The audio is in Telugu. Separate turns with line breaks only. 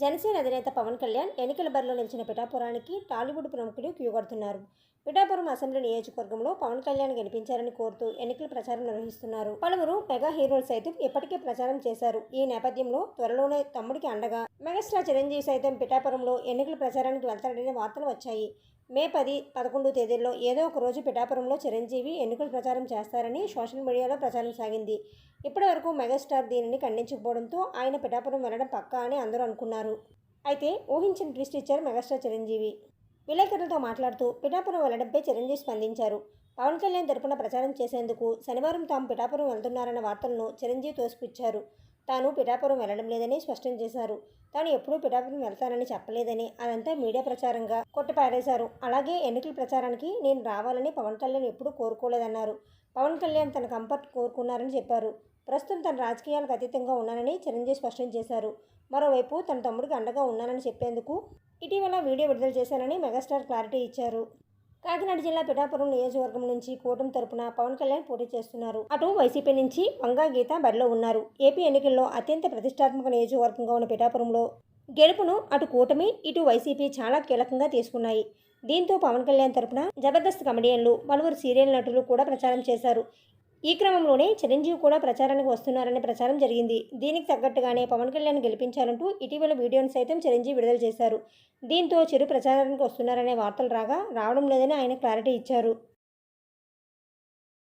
జనసేన అధినేత పవన్ కళ్యాణ్ ఎన్నికల బరిలో నిలిచిన పిఠాపురానికి టాలీవుడ్ ప్రముఖులు క్యూ కడుతున్నారు. పిఠాపురం అసెంబ్లీ నియోజకవర్గంలో పవన్ కళ్యాణ్ గెలిపించారని కోరుతూ ఎన్నికల ప్రచారం నిర్వహిస్తున్నారు. పలువురు మెగా హీరోలు సైతం ఇప్పటికే ప్రచారం చేశారు. ఈ నేపథ్యంలో త్వరలోనే తమ్ముడికి అండగా మెగాస్టార్ చిరంజీవి సైతం పిఠాపురంలో ఎన్నికల ప్రచారానికి వెళ్తాడనే వార్తలు వచ్చాయి. మే పది పదకొండు తేదీల్లో ఏదో ఒక రోజు పిఠాపురంలో చిరంజీవి ఎన్నికల ప్రచారం చేస్తారని సోషల్ మీడియాలో ప్రచారం సాగింది. ఇప్పటివరకు మెగాస్టార్ దీనిని ఖండించకపోవడంతో ఆయన పిఠాపురం వెళ్ళడం పక్కా అని అందరూ అనుకున్నారు. అయితే ఊహించిన ట్విస్ట్ ఇచ్చారు మెగాస్టార్ చిరంజీవి. విలేకరులతో మాట్లాడుతూ పిఠాపురం వెళ్ళడంపై చిరంజీవి స్పందించారు. పవన్ కళ్యాణ్ తరపున ప్రచారం చేసేందుకు శనివారం తాము పిఠాపురం వెళ్తున్నారన్న వార్తలను చిరంజీవి తోసిపుచ్చారు. తాను పిఠాపురం వెళ్ళడం లేదని స్పష్టం చేశారు. తాను ఎప్పుడూ పిఠాపురం వెళ్తానని చెప్పలేదని అదంతా మీడియా ప్రచారంగా కొట్టిపారేశారు. అలాగే ఎన్నికల ప్రచారానికి నేను రావాలని పవన్ కళ్యాణ్ ఎప్పుడూ కోరుకోలేదన్నారు. పవన్ కళ్యాణ్ తన కంఫర్ట్ కోరుకున్నారని చెప్పారు. ప్రస్తుతం తన రాజకీయాలకు అతీతంగా ఉన్నానని చిరంజీవి స్పష్టం చేశారు. మరోవైపు తన తమ్ముడికి అండగా ఉన్నానని చెప్పేందుకు ఇటీవల వీడియో విడుదల చేశానని మెగాస్టార్ క్లారిటీ ఇచ్చారు. కాకినాడ జిల్లా పిఠాపురం నియోజకవర్గం నుంచి కూటమి తరపున పవన్ కళ్యాణ్ పోటీ చేస్తున్నారు. అటు వైసీపీ నుంచి వంగా గీత బరిలో ఉన్నారు. ఏపీ ఎన్నికల్లో అత్యంత ప్రతిష్టాత్మక నియోజకవర్గంగా ఉన్న పిఠాపురంలో గెలుపును అటు కూటమి ఇటు వైసీపీ చాలా కీలకంగా తీసుకున్నాయి. దీంతో పవన్ కళ్యాణ్ తరపున జబర్దస్త్ కమెడియన్లు పలువురు సీరియల్ నటులు కూడా ప్రచారం చేశారు. ఈ క్రమంలోనే చిరంజీవి కూడా ప్రచారానికి వస్తున్నారనే ప్రచారం జరిగింది. దీనికి తగ్గట్టుగానే పవన్ కళ్యాణ్ గెలిపించాలంటూ ఇటీవల వీడియోను సైతం చిరంజీవి విడుదల చేశారు. దీంతో చిరు ప్రచారానికి వస్తున్నారనే వార్తలు రాగా రావడం లేదని ఆయన క్లారిటీ ఇచ్చారు.